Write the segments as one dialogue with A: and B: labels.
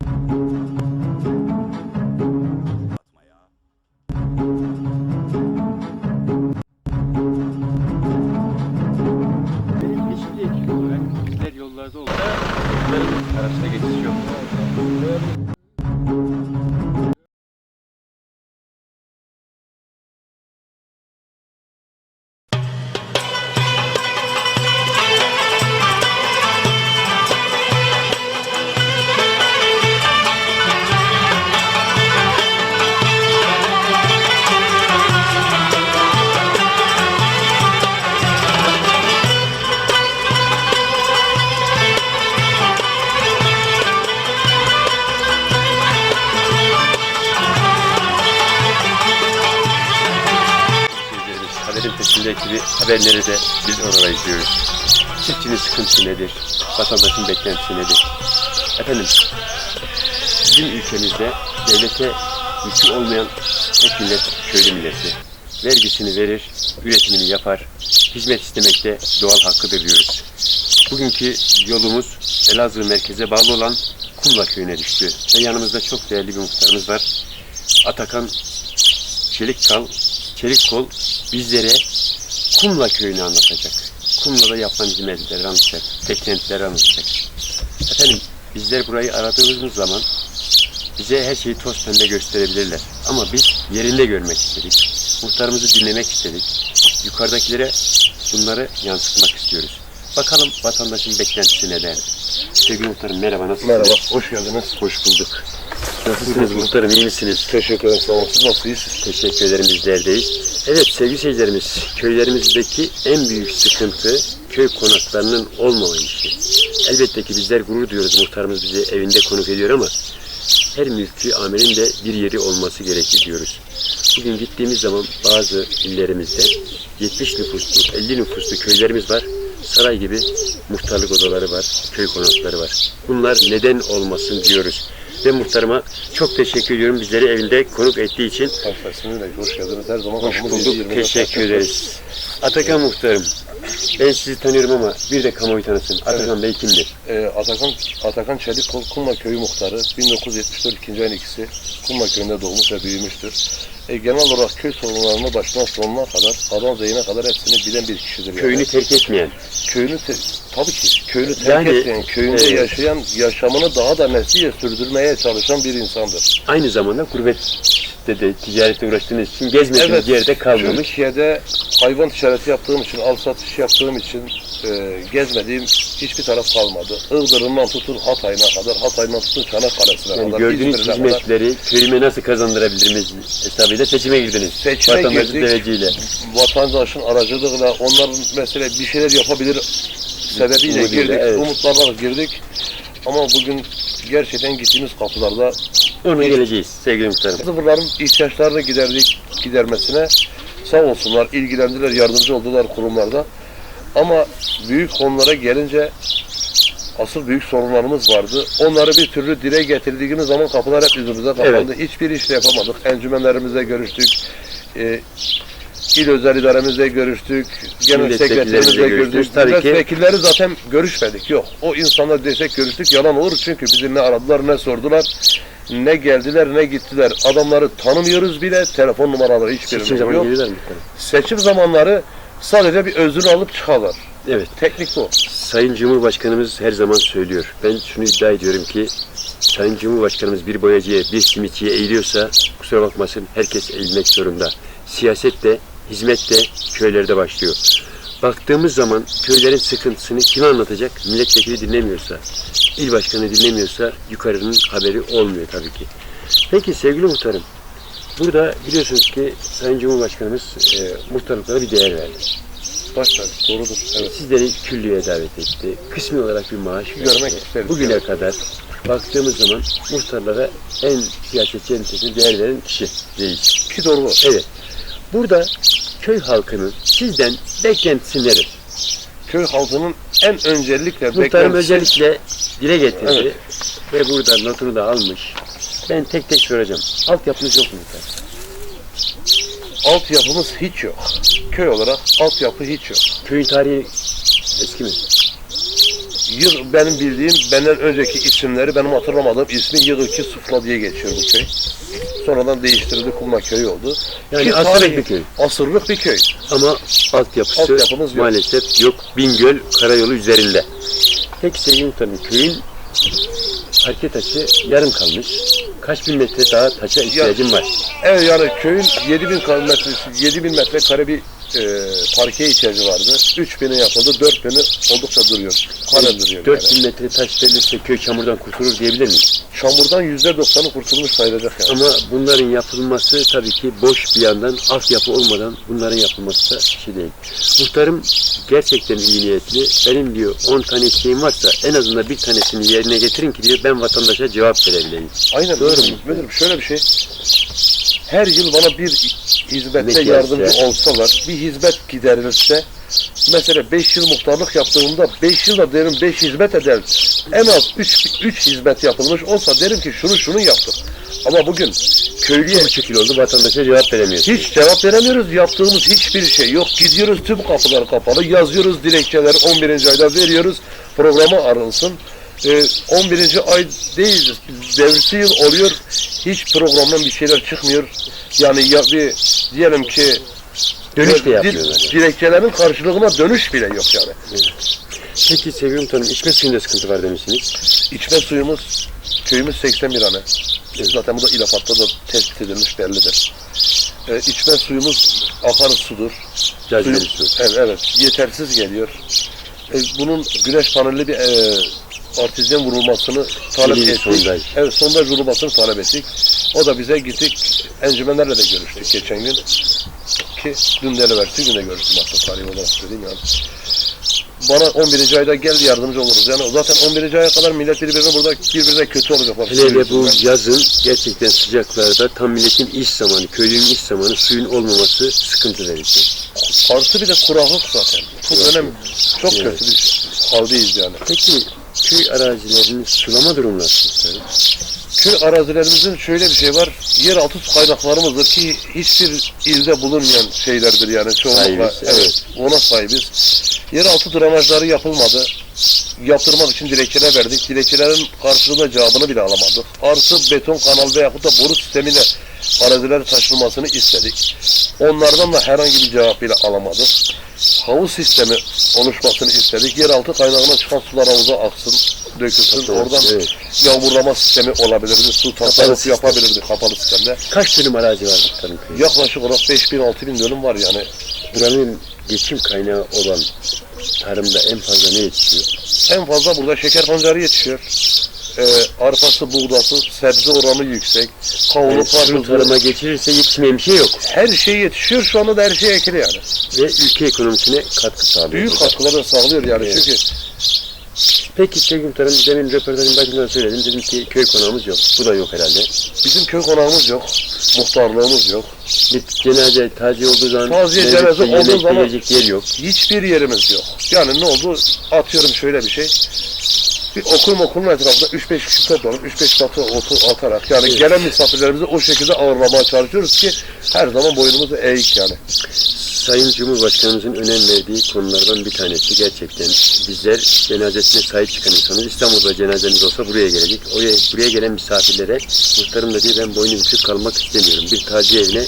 A: Benim haberleri de biz orada izliyoruz. Çiftçinin sıkıntısı nedir? Vatandaşın beklentisi nedir? Efendim, bizim ülkemizde devlete yükü olmayan tek millet köylü milleti. Vergisini verir, üretimini yapar, hizmet istemekte doğal hakkıdır diyoruz. Bugünkü yolumuz Elazığ merkeze bağlı olan Kumla köyüne düştü. Ve yanımızda çok değerli bir muhtarımız var. Atakan Çelikkal, Çelikkol bizlere Kumla köyünü anlatacak. Kumla'da yapılan hizmetleri anlatacak, beklentileri anlatacak. Efendim bizler burayı aradığımız zaman bize her şeyi toz pembe gösterebilirler. Ama biz yerinde görmek istedik. Muhtarımızı dinlemek istedik. Yukarıdakilere bunları yansıtmak istiyoruz. Bakalım vatandaşın beklentisi neler? Sevgili muhtarım merhaba nasılsınız?
B: Merhaba, hoş geldiniz. Hoş bulduk.
A: Nasılsınız muhtarım iyi misiniz?
B: Teşekkür ederim, sağ olun. Siz nasılsınız?
A: Teşekkür ederim bizlerdeyiz. Evet sevgili seyircilerimiz, köylerimizdeki en büyük sıkıntı köy konaklarının olmamayışı. Elbette ki bizler gurur duyuyoruz. Muhtarımız bizi evinde konuk ediyor ama her mülkü amelin de bir yeri olması gerekir diyoruz. Bugün gittiğimiz zaman bazı illerimizde 70 nüfuslu, 50 nüfuslu köylerimiz var. Saray gibi muhtarlık odaları var, köy konakları var. Bunlar neden olmasın diyoruz. Ve muhtarıma çok teşekkür ediyorum bizleri evinde konuk ettiği için.
B: Öyle. Hoş geldiniz. Her zaman
A: Hoş bulduk.
B: 7-24
A: Teşekkür ederiz. Atakan Muhtarım. Ben sizi tanıyorum ama bir de kamuoyu tanısın. Atakan Bey kimdir?
B: Ee, Atakan, Atakan Çelikkol Kumla Köyü Muhtarı. 1974 ikinci ayın ikisi Kumla Köyü'nde doğmuş ve büyümüştür. E, genel olarak köy sorunlarını baştan sonuna kadar, A'dan Z'ine kadar hepsini bilen bir kişidir. yani.
A: Köyünü terk etmeyen.
B: köyünü te- tabii ki köyünü terk
A: Yani,
B: etmeyen, köyünde
A: evet.
B: yaşayan, yaşamını daha da nesliye sürdürmeye çalışan bir insandır.
A: Aynı zamanda gurbette de ticaretle uğraştığınız için gezmediğiniz
B: Evet,
A: yerde kalmamış.
B: Türkiye'de hayvan ticareti yaptığım için, al satış yaptığım için e, gezmediğim hiçbir taraf kalmadı. Iğdır'ından tutun Hatay'ına kadar, Hatay'dan tutun Çanakkale'sine
A: Yani
B: kadar,
A: gördüğünüz
B: İzmir'ine kadar
A: hizmetleri köyüme nasıl kazandırabiliriz hesabıyla seçime girdiniz.
B: Seçime
A: Vatandaşın
B: girdik.
A: deveciyle.
B: vatandaşın aracılığıyla onların mesela bir şeyler yapabilir sebebiyle
A: Umuduyla,
B: girdik,
A: evet.
B: umutlarla girdik. Ama bugün gerçekten gittiğimiz kapılarda
A: Ona geleceğiz sevgili muhtarım.
B: Sıfırların ihtiyaçlarını giderdik, gidermesine sağ olsunlar, ilgilendiler, yardımcı oldular kurumlarda. Ama büyük konulara gelince asıl büyük sorunlarımız vardı. Onları bir türlü dile getirdiğimiz zaman kapılar hep yüzümüze kapandı. Hiçbir iş yapamadık. Encümenlerimizle görüştük. Ee, İl özel idaremizle görüştük, genel sekreterimizle
A: görüştük.
B: Milletvekilleri zaten görüşmedik, yok. O insanlar desek görüştük yalan olur çünkü bizi ne aradılar ne sordular. Ne geldiler ne gittiler. Adamları tanımıyoruz bile, telefon numaraları hiçbirimiz
A: Seçim
B: yok. Seçim zamanları sadece bir özür alıp çıkarlar.
A: Evet.
B: Teknik bu.
A: Sayın Cumhurbaşkanımız her zaman söylüyor. Ben şunu iddia ediyorum ki Sayın Cumhurbaşkanımız bir boyacıya, bir simitçiye eğiliyorsa kusura bakmasın herkes eğilmek zorunda. Siyaset de, hizmet de köylerde başlıyor. Baktığımız zaman köylerin sıkıntısını kim anlatacak? Milletvekili dinlemiyorsa, il başkanı dinlemiyorsa yukarının haberi olmuyor tabii ki. Peki sevgili muhtarım, burada biliyorsunuz ki Sayın Cumhurbaşkanımız e, muhtarlıklara bir değer verdi.
B: Başlar, doğrudur. Evet.
A: Sizleri küllüye davet etti. Kısmi olarak bir maaş.
B: Görmek isteriz.
A: Bugüne kadar baktığımız zaman muhtarlara en siyasetçi nitesine değer veren kişi reis.
B: Ki doğru.
A: Evet. Burada köy halkının sizden beklentisi nedir?
B: Köy halkının en öncelikle
A: Muhtarım
B: beklentisi
A: özellikle dile getirdi
B: Evet.
A: ve burada notunu da almış. Ben tek tek soracağım. Altyapınız yok mu muhtar?
B: altyapımız hiç yok. Köy olarak altyapı hiç yok.
A: Köyün tarihi eski mi?
B: Yığ, benim bildiğim, benden önceki isimleri, benim hatırlamadığım ismi Yığıki Sufla diye geçiyor bu köy. Sonradan değiştirildi, Kumla köyü oldu.
A: Yani
B: Ki
A: asırlık
B: tarihi-
A: bir köy.
B: Asırlık bir köy.
A: Ama altyapısı
B: Altyapımız yok.
A: maalesef yok. Bingöl karayolu üzerinde. Peki sevgili muhtarım köyün parke taşı yarım kalmış. Kaç bin metre daha taşa ihtiyacım var.
B: Evet yani köyün 7000 kare metresi, 7000 metre kare bir e, parkeye ihtiyacı vardı. 3000'i yapıldı, 4000'i oldukça duruyor. Halen duruyor.
A: 4000
B: yani.
A: metre taş verilirse köy çamurdan kurtulur diyebilir miyiz?
B: Çamurdan %90'ı kurtulmuş sayılacak yani.
A: Ama bunların yapılması tabii ki boş bir yandan altyapı olmadan bunların yapılması da şey değil. Muhtarım gerçekten iyi niyetli. Benim diyor 10 tane isteğim varsa en azından bir tanesini yerine getirin ki diyor ben vatandaşa cevap verebileyim.
B: Aynen
A: Doğru mu?
B: müdürüm şöyle bir şey. Her yıl bana bir hizmette yardımcı olsalar, bir hizmet giderilirse, mesela 5 yıl muhtarlık yaptığımda 5 yılda derim 5 hizmet eder. En az 3 3 hizmet yapılmış olsa derim ki şunu şunu yaptım. Ama bugün köylüye
A: yıl oldu vatandaşa cevap veremiyorsun.
B: hiç cevap veremiyoruz. Yaptığımız hiçbir şey yok. Gidiyoruz tüm kapılar kapalı. Yazıyoruz dilekçeleri 11. ayda veriyoruz. Programa arınsın. Ee, 11. ay değil, devrisi yıl oluyor. Hiç programdan bir şeyler çıkmıyor. Yani ya bir diyelim ki
A: Dönüş de yapmıyorlar.
B: Dilekçelerin karşılığına dönüş bile yok yani.
A: Peki seviyorum tanım içme suyunda sıkıntı var demişsiniz.
B: İçme suyumuz köyümüz 81 hane. Zaten bu da ilafatta da tespit edilmiş bellidir. Ee, içme suyumuz akarı sudur.
A: Cazibeli
B: Suyu-
A: su.
B: Evet, evet. Yetersiz geliyor. E, bunun güneş panelli bir e, artizyen vurulmasını talep
A: bir
B: ettik.
A: sondaj.
B: Evet, sondaj vurulmasını talep ettik. O da bize gittik. Encümenlerle de görüştük geçen gün. Ki dün de versi güne görüştüm aslında tarih olarak söyleyeyim yani. Bana 11. ayda gel yardımcı oluruz. Yani zaten 11. aya kadar millet birbirine burada birbirine kötü olacaklar.
A: Hele hele bu
B: Biliyorsun
A: yazın gerçekten sıcaklarda tam milletin iş zamanı, köylünün iş zamanı suyun olmaması sıkıntı verici.
B: ben. Artı bir de kuraklık zaten.
A: Kuraklık.
B: dönem çok
A: Evet.
B: kötü bir haldeyız yani.
A: Peki köy arazilerinin sulama durumu nasıl? muhtarım?
B: Köy arazilerimizin şöyle bir şey var. Yeraltı su kaynaklarımızdır ki hiçbir ilde bulunmayan şeylerdir yani çoğunlukla.
A: Sahibiz,
B: evet,
A: evet.
B: ona sahibiz. Yeraltı drenajları yapılmadı. Yaptırmak için dilekçeler verdik. Dilekçelerin karşılığında cevabını bile alamadık. Artı beton kanal veyahut da boru sistemiyle araziler taşınmasını istedik. Onlardan da herhangi bir cevap bile alamadık. Havuz sistemi oluşmasını istedik. Yeraltı kaynağına çıkan sular havuza aksın, dökülsün. Oradan
A: Evet.
B: yağmurlama sistemi olabilirdi. Su tasarrufu yapabilirdi kapalı sistemde.
A: Kaç dönüm arazi var?
B: Yaklaşık olarak 5000 bin dönüm var yani.
A: Buranın geçim kaynağı olan tarımda en fazla ne yetişiyor?
B: En fazla burada şeker pancarı yetişiyor. Ee, arpası, buğdası, sebze oranı yüksek. Kavunu,
A: Yani tarıma geçirirse yetişmeyen bir şey yok.
B: Her şey yetişiyor. Şu anda da her şey ekili yani.
A: Ve ülke ekonomisine katkı sağlıyor.
B: Büyük
A: bu da.
B: katkılar da sağlıyor yani.
A: Evet.
B: Çünkü
A: Peki sevgili muhtarım demin röportajın başında söyledim. Dedim ki köy konağımız yok. Bu da yok herhalde.
B: bizim köy konağımız yok. Muhtarlığımız yok.
A: Bir cenaze taziye olduğu zaman
B: Taziye,
A: mevlütte
B: cenaze olduğu
A: yemek
B: zaman-
A: yiyecek yer yok.
B: Hiçbir yerimiz yok. Yani ne oldu? Atıyorum şöyle bir şey. Bir okul okulun etrafında 3-5 kişi toplanıp 3-5 katı otu atarak yani
A: Evet.
B: gelen misafirlerimizi o şekilde ağırlamaya çalışıyoruz ki her zaman boynumuzu eğik yani.
A: Sayın Cumhurbaşkanımızın önem verdiği konulardan bir tanesi gerçekten bizler cenazesine sahip çıkan insanız. İstanbul'da cenazemiz olsa buraya gelecek. Oraya, buraya gelen misafirlere muhtarım da diyor ben boynum bükük kalmak istemiyorum. Bir taziye evine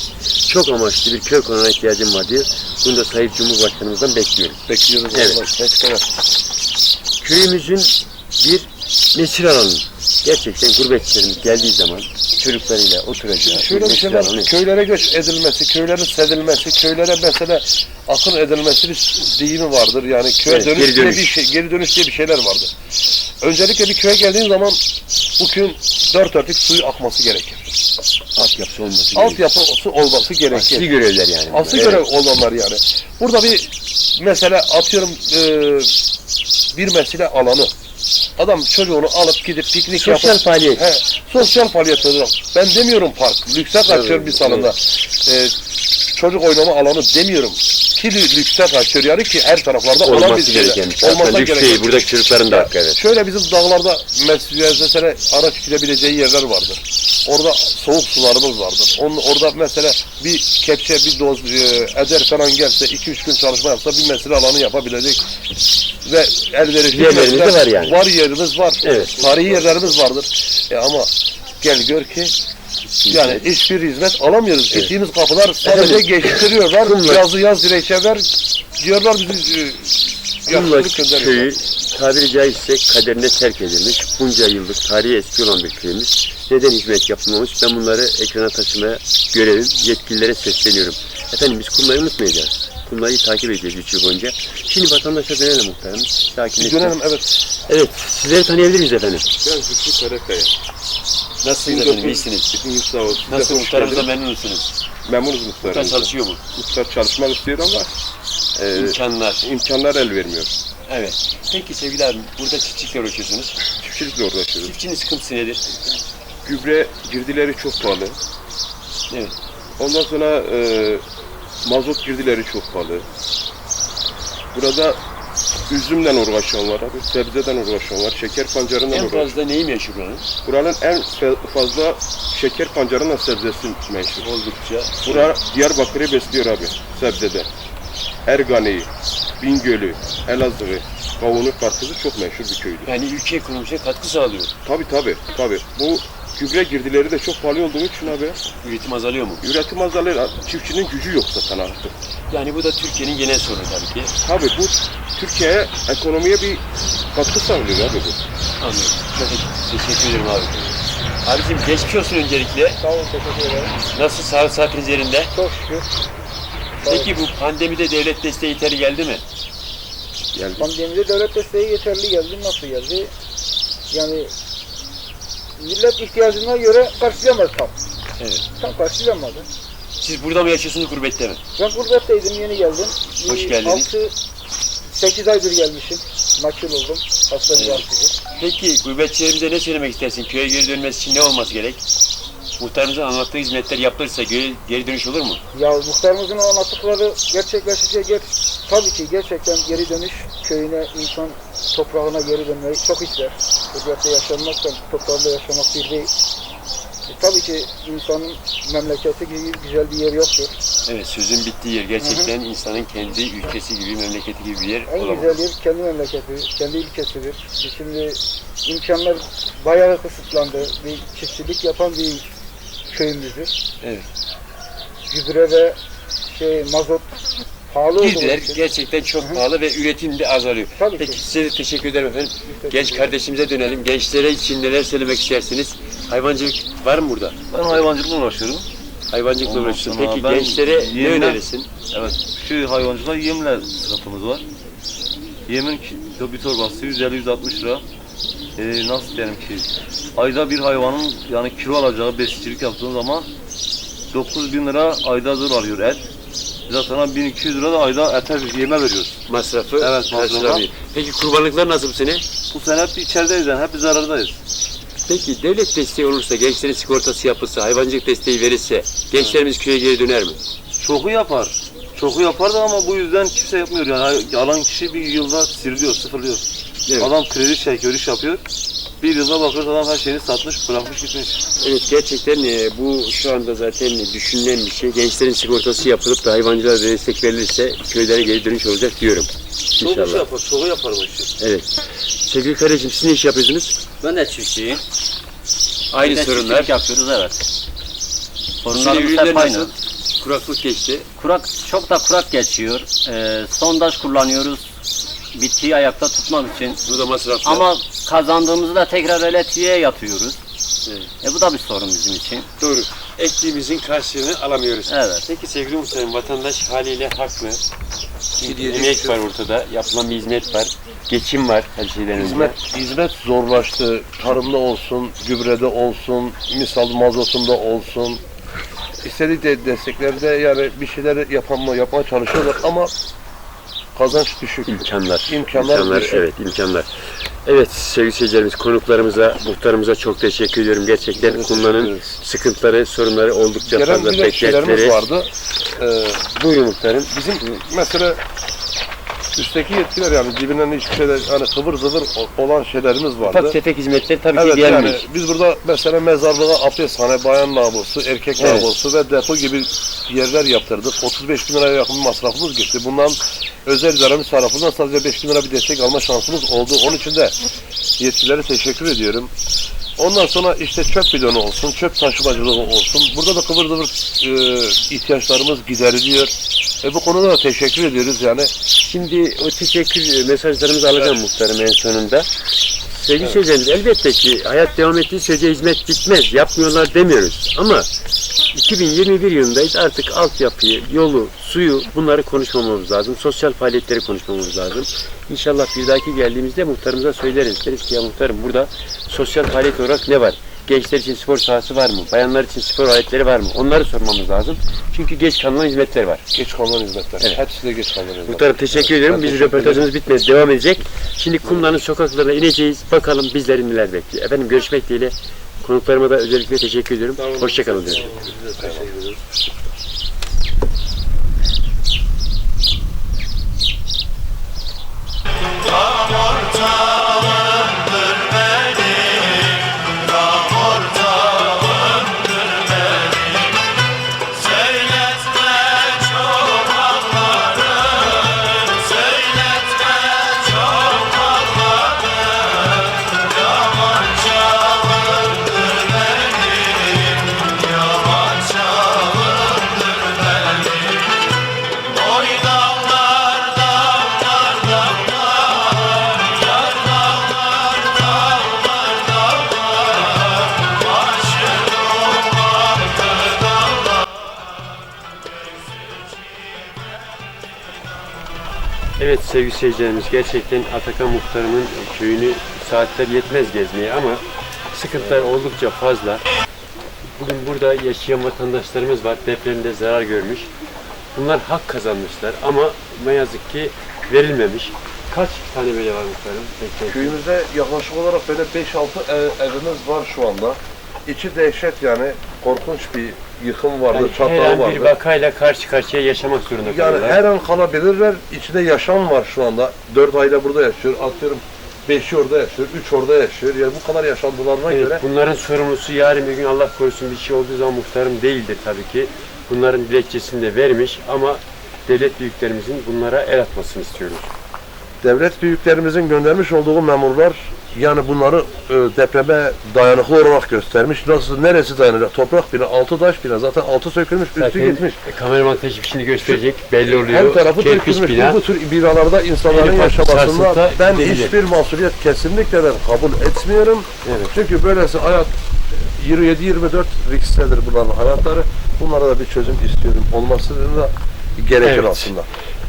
A: çok amaçlı bir köy konağına ihtiyacım var diyor. Bunu da Sayın Cumhurbaşkanımızdan bekliyoruz.
B: Bekliyoruz.
A: Evet.
B: Allah.
A: Köyümüzün bir mesir alanı. Gerçekten gurbetçilerimiz geldiği zaman çocuklarıyla oturacağı
B: Şöyle bir şey var. Köylere göç edilmesi, köylerin sedilmesi, köylere mesela akın edilmesi bir deyimi vardır. Yani köye
A: Evet,
B: dönüş,
A: geri
B: diye
A: dönüş.
B: bir şey, geri dönüş diye bir şeyler vardır. Öncelikle bir köye geldiğin zaman bu köyün dört dörtlük suyu akması gerekir.
A: Altyapısı olması gerekiyor.
B: Altyapısı olması gerekir.
A: Asli görevler yani. bunlar.
B: Asıl
A: Evet.
B: görev olanlar yani. Burada bir mesela atıyorum e, bir mesele alanı. Adam çocuğunu alıp gidip piknik
A: Sosyal
B: yapıp
A: faaliyet.
B: He, sosyal faaliyet olarak. Ben demiyorum park. Lükse kaçıyor
A: Evet,
B: bir salonda. Ee, çocuk oynama alanı demiyorum. Ki lükse kaçıyor yani ki her taraflarda
A: Olması
B: şey.
A: gereken.
B: Olması
A: Hatta lüks
B: gereken.
A: değil. Buradaki çocukların da hakkı evet.
B: Şöyle bizim dağlarda mesela araç gidebileceği yerler vardır. Orada soğuk sularımız vardır. Onun, orada mesela bir kepçe, bir doz e, eder falan gelse, 2-3 gün çalışma yapsa bir mesire alanı yapabilecek ve elverişli
A: Yerlerimiz var yani.
B: Var yerimiz var.
A: Evet.
B: Tarihi yerlerimiz vardır. E ama gel gör ki yani hiçbir hizmet alamıyoruz.
A: Evet.
B: Gittiğimiz kapılar sadece
A: Efendim,
B: geçiştiriyorlar.
A: bunlar-
B: Yazı yaz dilekçe ver diyorlar bizi e, gönderiyorlar.
A: köyü tabiri caizse kaderine terk edilmiş. Bunca yıllık tarihi eski olan bir köyümüz. Neden hizmet yapılmamış? Ben bunları ekrana taşımaya görevim. Yetkililere sesleniyorum. Efendim biz kumları unutmayacağız. Kumları takip edeceğiz 3 yıl boyunca. Şimdi vatandaşa dönelim muhtarım. Sakinleşelim.
B: dönelim evet.
A: Evet, sizleri tanıyabilir miyiz efendim?
C: Ben Zülfü Karakaya.
A: Nasılsınız efendim? İyisiniz.
C: İyiyim sağ de
A: Nasıl muhtarımıza
C: geldiniz.
A: memnun musunuz?
C: Memnunuz
A: Muhtar
C: muhtarımızdan.
A: çalışıyor mu?
C: Muhtar çalışmak istiyor ama e,
A: İmkanlar.
C: imkanlar el vermiyor.
A: Evet. Peki sevgili abim, burada çiftçilikle uğraşıyorsunuz.
C: Çiftçilikle uğraşıyoruz.
A: Çiftçinin sıkıntısı nedir?
C: Gübre girdileri çok pahalı.
A: Evet.
C: Ondan sonra e, mazot girdileri çok pahalı. Burada üzümle uğraşan var abi, sebzeden uğraşan var, şeker pancarıyla
A: En
C: uğraşan.
A: fazla neyi meşhur buranın?
C: Buranın en fe- fazla şeker pancarıyla sebzesi meşhur.
A: Oldukça.
C: Bura Diyarbakır'ı besliyor abi sebzede. Ergani'yi, Bingöl'ü, Elazığ'ı, kavunu, karpuzu çok meşhur bir köydü.
A: Yani ülke ekonomisine katkı sağlıyor.
C: Tabi tabi tabi. Bu gübre girdileri de çok pahalı olduğu için abi
A: Üretim azalıyor mu?
C: üretim azalır. Çiftçinin gücü yok zaten artık.
A: Yani bu da Türkiye'nin genel sorunu tabii ki.
C: Tabi bu Türkiye'ye ekonomiye bir katkı sağlıyor abi bu.
A: Anlıyorum. Çok teşekkür ederim abi. Abicim geçmiş olsun öncelikle.
D: Sağ olun, teşekkür ederim.
A: Nasıl sağlık saatiniz yerinde?
D: Çok şükür.
A: Peki bu pandemide devlet desteği yeteri geldi mi?
C: Yani
D: Pandemide devlet desteği yeterli geldi. Nasıl geldi? Yani millet ihtiyacına göre karşılayamadı tam.
A: Evet.
D: Tam karşılayamadı.
A: Siz burada mı yaşıyorsunuz gurbette mi?
D: Ben gurbetteydim, yeni geldim.
A: Hoş geldiniz.
D: altı, 8 aydır gelmişim. Nakil oldum. Hasta bir
A: Evet. Peki gurbetçilerimize ne söylemek istersin? Köye geri dönmesi için ne olması gerek? Muhtarımızın anlattığı hizmetler yapılırsa geri, geri dönüş olur mu?
D: Ya muhtarımızın anlattıkları gerçekleşince ger tabii ki gerçekten geri dönüş köyüne, insan toprağına geri dönmeyi çok ister. Gurbette yaşamakla toprağında yaşamak bir değil. Tabii ki insanın memleketi gibi güzel bir yer yoktur.
A: Evet sözün bittiği yer gerçekten insanın kendi ülkesi gibi, memleketi gibi bir yer
D: En
A: olamaz.
D: güzel yer kendi memleketi, kendi ülkesidir. E, Şimdi imkanlar bayağı kısıtlandı. Bir çiftçilik yapan bir köyümüzdür.
A: Evet.
D: Gübre ve şey mazot pahalı
A: Girdiler gerçekten çok pahalı ve üretim de azalıyor.
D: Tabii
A: Peki
D: ki.
A: size teşekkür ederim efendim.
D: teşekkür
A: Genç kardeşimize dönelim. Gençlere için neler söylemek istersiniz? Hayvancılık var mı burada?
E: Ben hayvancılıkla uğraşıyorum.
A: Hayvancılıkla
E: Ondan
A: uğraşıyorsun.
E: sonra
A: Peki
E: ben
A: gençlere ne
E: yemle-
A: önerirsin?
E: Evet, şu hayvancılığa yemle sıkıntımız var. Yemin ki- bir torbası 150-160 lira. Ee, nasıl diyelim ki, ayda bir hayvanın yani kilo alacağı besicilik yaptığın zaman 9000 lira ayda zor alıyor et. Zaten 1200 lira da ayda ete yeme veriyoruz.
A: Masrafı
E: Evet, masrafı.
A: karşılamıyor. Peki kurbanlıklar nasıl bu sene?
E: Bu sene hep içerideyiz yani, hep zarardayız.
A: Peki devlet desteği olursa, gençlerin sigortası yapılsa, hayvancılık desteği verirse gençlerimiz köye geri döner mi?
E: Çoku yapar. Çoku yapar da ama bu yüzden kimse yapmıyor yani. Alan kişi bir yılda siriliyor, sıfırlıyor.
A: Evet.
E: Adam kredi çekiyor, iş yapıyor. Bir yılda bakıyoruz adam her şeyini satmış, bırakmış gitmiş.
A: Evet gerçekten e, bu şu anda zaten düşünülen bir şey. Gençlerin sigortası yapılıp da hayvancılara destek verilirse köylere geri dönüş olacak diyorum.
E: Çok iş
A: İnşallah.
E: yapar, çoğu yapar bu işi.
A: Evet. Sevgili kardeşim siz ne iş yapıyorsunuz?
F: Ben de çiftçiyim.
A: Aynı
F: Biz de
A: sorunlar.
F: çiftçilik yapıyoruz evet. Sorunlarımız
A: ürünler
F: hep aynı.
A: nasıl? Kuraklık geçti.
F: Kurak, çok da kurak geçiyor. Ee, sondaj kullanıyoruz. Bitkiyi ayakta tutmak için.
A: Bu da masraflı.
F: Ama kazandığımızı da tekrar elektriğe yatıyoruz.
A: Evet.
F: E bu da bir sorun bizim için.
A: Doğru. Ektiğimizin karşılığını alamıyoruz.
F: Evet.
A: Peki sevgili muhtarım vatandaş haliyle haklı. Çünkü
B: diyecek
A: emek
B: şey
A: var ortada. Yapılan bir hizmet var. Geçim var her şeyden önce.
B: Hizmet, hizmet zorlaştı. Tarımda olsun, gübrede olsun, misal mazotunda olsun. İstediği de desteklerde yani bir şeyler yapma, yapmaya çalışıyorlar ama kazanç düşük.
A: İmkanlar.
B: İmkanlar düşük.
A: evet imkanlar. Evet sevgili seyircilerimiz, konuklarımıza, muhtarımıza çok teşekkür ediyorum. Gerçekten
B: teşekkür ederiz.
A: sıkıntıları, sorunları oldukça
B: Gelen
A: fazla beklentileri.
B: vardı. Ee,
A: Buyurun muhtarım.
B: bizim mesela üstteki yetkiler yani dibinden hiçbir şeyler hani kıvır zıvır olan şeylerimiz vardı.
A: Ufak tefek hizmetler tabii ki
B: Evet yani biz burada mesela mezarlığa abdesthane, bayan lavabosu, erkek
A: Evet.
B: lavabosu ve depo gibi yerler yaptırdık. 35 bin liraya yakın bir masrafımız gitti. Bundan özel idaremiz tarafından sadece 5 bin lira bir destek alma şansımız oldu. Onun için de yetkililere teşekkür ediyorum. Ondan sonra işte çöp bidonu olsun, çöp taşımacılığı olsun. Burada da kıvır zıvır e, ihtiyaçlarımız gideriliyor. E, bu konuda da teşekkür ediyoruz yani.
A: Şimdi o teşekkür mesajlarımızı alacağım muhtarım en sonunda. Sevgili seyircilerimiz elbette ki hayat devam ettiği sürece hizmet bitmez. Yapmıyorlar demiyoruz. Ama 2021 yılındayız. Artık altyapıyı, yolu, suyu bunları konuşmamamız lazım. Sosyal faaliyetleri konuşmamız lazım. İnşallah bir dahaki geldiğimizde muhtarımıza söyleriz. Deriz ki ya muhtarım burada sosyal faaliyet olarak ne var? Gençler için spor sahası var mı? Bayanlar için spor aletleri var mı? Onları sormamız lazım. Çünkü geç kalınan hizmetler var.
B: Geç kalan hizmetler.
A: Evet.
B: Hepsi de geç kalan hizmetler.
A: Muhtarım teşekkür.
B: Ben
A: Bizim
B: teşekkür
A: röportajımız bitmedi. Devam edecek. Şimdi Kumla'nın sokaklarına ineceğiz. Bakalım bizleri neler bekliyor. Efendim görüşmek dileğiyle. Konuklarıma da özellikle teşekkür ediyorum. Hoşçakalın diyorum. Evet sevgili seyircilerimiz gerçekten Atakan Muhtarım'ın köyünü saatler yetmez gezmeye ama sıkıntılar oldukça fazla. Bugün burada yaşayan vatandaşlarımız var. Depremde zarar görmüş. Bunlar hak kazanmışlar ama ne yazık ki verilmemiş. Kaç tane böyle var muhtarım?
B: Köyümüzde yaklaşık olarak böyle 5-6 ev, evimiz var şu anda. İçi dehşet yani korkunç bir yıkım vardı,
A: Yani her
B: çatlağı
A: an bir
B: vardı.
A: vakayla karşı karşıya yaşamak zorunda
B: Yani
A: kalıyorlar.
B: her an kalabilirler. İçinde yaşam var şu anda. 4 aile burada yaşıyor. Atıyorum 5'i orada yaşıyor, 3 orada yaşıyor. Yani bu kadar yaşantılarına
A: Evet,
B: göre
A: bunların sorumlusu yarın bir gün Allah korusun bir şey olduğu zaman muhtarım değildir tabii ki. Bunların dilekçesini de vermiş ama devlet büyüklerimizin bunlara el atmasını istiyoruz.
B: devlet büyüklerimizin göndermiş olduğu memurlar yani bunları e, depreme dayanıklı olarak göstermiş. Nasıl, neresi dayanacak? Toprak bina, altı taş bina. Zaten altı sökülmüş, üstü
A: Zaten
B: gitmiş.
A: kameraman teşvikini gösterecek belli oluyor.
B: Her tarafı dökülmüş.
A: bina.
B: Bu, bu tür binalarda insanların yaşamasında ben
A: delidir.
B: hiçbir mahsuliyet kesinlikle ben kabul etmiyorum.
A: Evet.
B: Çünkü böylesi hayat 27-24 risktedir bunların hayatları. Bunlara da bir çözüm istiyorum. Olmasını da gerekir
A: Evet.
B: aslında.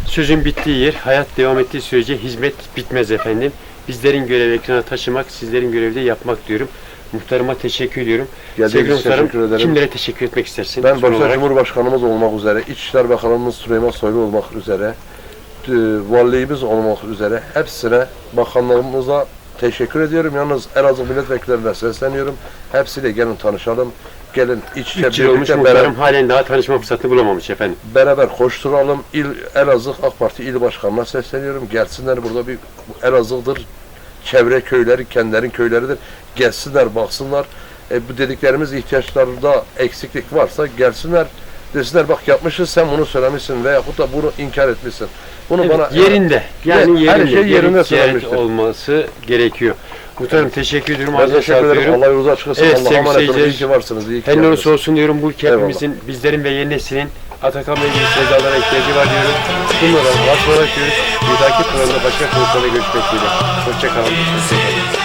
A: Sözün bittiği yer, hayat devam ettiği sürece hizmet bitmez efendim. Bizlerin görevi ekrana taşımak, sizlerin görevi de yapmak diyorum. Muhtarıma teşekkür ediyorum.
B: Geldiğiniz
A: Sevgili
B: için
A: muhtarım,
B: teşekkür ederim.
A: kimlere teşekkür etmek istersin?
B: Ben başta
A: olarak.
B: Cumhurbaşkanımız olmak üzere, İçişler Bakanımız Süleyman Soylu olmak üzere, e, valiliğimiz olmak üzere hepsine, bakanlarımıza teşekkür ediyorum. Yalnız Elazığ milletvekillerine sesleniyorum. Hepsiyle gelin tanışalım. Gelin iç içe
A: Üç yıl olmuş
B: birlikte
A: muhtarım
B: beraber,
A: halen daha tanışma fırsatı bulamamış efendim.
B: beraber koşturalım. İl, Elazığ AK Parti İl Başkanı'na sesleniyorum. Gelsinler burada bir Elazığ'dır. Çevre köyleri, kendilerin köyleridir. Gelsinler, baksınlar. E, bu dediklerimiz ihtiyaçlarında eksiklik varsa gelsinler. Desinler bak yapmışız sen bunu söylemişsin veyahut da bunu inkar etmişsin. Bunu
A: Evet,
B: bana
A: yerinde. Yani
B: Her
A: yerinde.
B: şey yerinde söylenmiştir.
A: olması gerekiyor. Muhtarım teşekkür ediyorum.
B: ben teşekkür ederim. Allah yolunuzu açık etsin.
A: Evet,
B: Allah'a emanet olun. İyi ki varsınız. İyi ki
A: olursa
B: geldiniz.
A: olsun diyorum bu ülke
B: Eyvallah.
A: hepimizin, bizlerin ve yeni neslin Atakan Bey gibi sevdalara ihtiyacı var diyorum. Bunlara başvurarak diyoruz. Bir dahaki programda başka konuklarla görüşmek dileğiyle. Hoşçakalın. Hoşçakalın.